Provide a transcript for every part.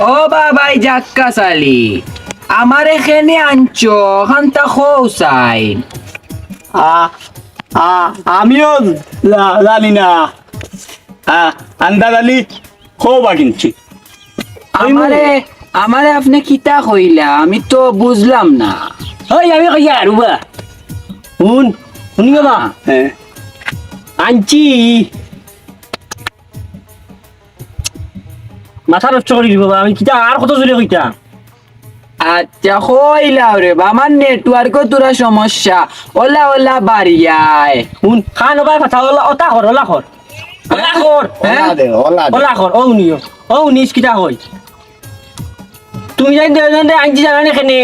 ও বাবাই জাক্কা সালি আমার এখানে আনছো খান্তা খোসাই আমিও জানি না। আ আন্দাজ আলী খোবা কিনছি। আমারে আমারে আপনি কিতা কইলা আমি তো বুঝলাম না। ওই আমি কইয়া আর বা শুন শুনি বাবা। হ্যাঁ। আনছি। মাথা নষ্ট করে দিব আমি কিতা আর কত জোরে কইতা আচ্ছা কইলা রে বা আমার নেটওয়ার্কও তোরা সমস্যা। ওলা ওলা বাড়িয়ায় শুন খান বাই কথা ওলা অতা কর ওলা কর ওলা কর হ্যাঁ? ওলা দে দে। কর ও নিও ও নিস কিতা কই তুমি জানি দেওয়া আনছি জানা না কেনে?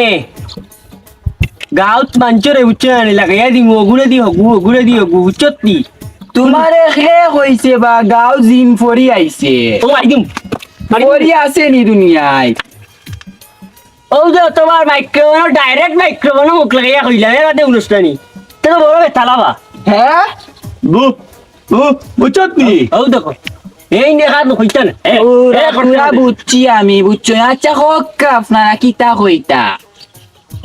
গাঁৱত মাঞ্চৰে উচ্চ আনি লাগাইয়া দিম অগুৰে দি হগু অগুৰে দি হগু উচ্চত দি। তোমারে খে কইছে বা গাঁও জিম ফরি আইছে ও মাৰি দিম মাৰি ফরি আছে নি দুনিয়ায়। ও যে তোমার মাইক্রোফোন ডাইরেক্ট মাইক্রোফোন মুখ লাগাইয়া কইলা এ বাদে অনুষ্ঠানি তেন বড় বেতালাবা হ্যাঁ? বু বু বুঝছত নি? ও দেখো। এই দেখা কইতা না। এ, পুরা বুঝছি আমি বুঝছ? আচ্ছা হোক আপনারা কিতা কইতা?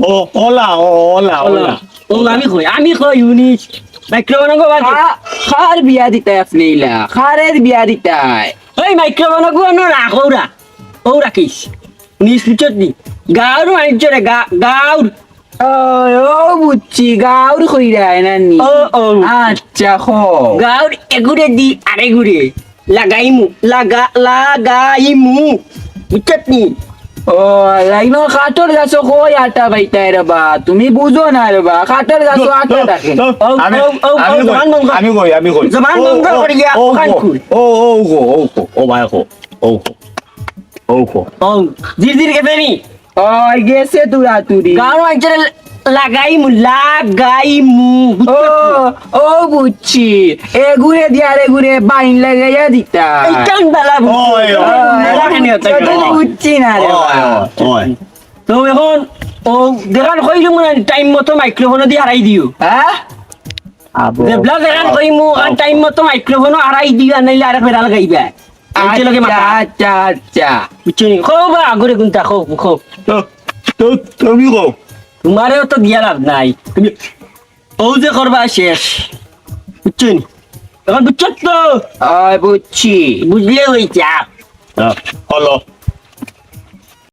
ও ওলা ওলা ওলা, ওলা। ও আমি কই আমি কই ইউনিস মাইক্রোফোন গো বাদ খার বিয়া দিতাই আপনি ইলা। খারের বিয়া দিতাই। ওই মাইক্রোফোন গো ন রাখ ওরা ও রাখিস নিস পিছত নি গাঁর মাইঞ্চরে গা গাঁর ও বুঝছি গাঁৱৰ কইরাই নানি ও ও আচ্ছা খো। গাঁৱৰ এগুৰে দি আরে গুরে লাগাইমু। লাগা লাগাইমু। উচ্চত নি। ও লাইনো কাটর গাছ কই আটা বাইতাই রে বা তুমি বুঝো না রে বা কাটর গাছ আটা থাকে আমি ও, ও, ও, আমি কই, আমি কই জবান বন্ধ করে গিয়া, ও কো, ও ও কো ও কো ও ভাই কো ও কো ও কো ও জির জির গেছে নি ওই গেছে তুরা তুরি গাঁর মাইঞ্চরে লাগাইমু লাগাইমু ও ও বুঝছি এ ঘুরে দিয়া রে ঘুরে বাইন লাগাইয়া দিতা। এইখান বেলা বুঝছি না রে। তো এখন ও দেখান কইলু মানে টাইম মতো মাইক্রোফোন দিয়ে হারাই দিও। হ্যাঁ? দেবলা দেখান কইমু আর টাইম মতো মাইক্রোফোন হারাই দিও নাইলে আরেক বেড়াল গাইবা এইতে লগে আচ্ছা আচ্ছা আচ্ছা। বুঝছ খো বা আগরে গুনতা খো খো তুমি কো তোমারেও তো দিয়া লাভ নাই। তুমি ও যে করবা শেষ। বুঝছেন? নি এখন বুঝছ তো? ওই বুঝছি। বুঝলে হইছা হলো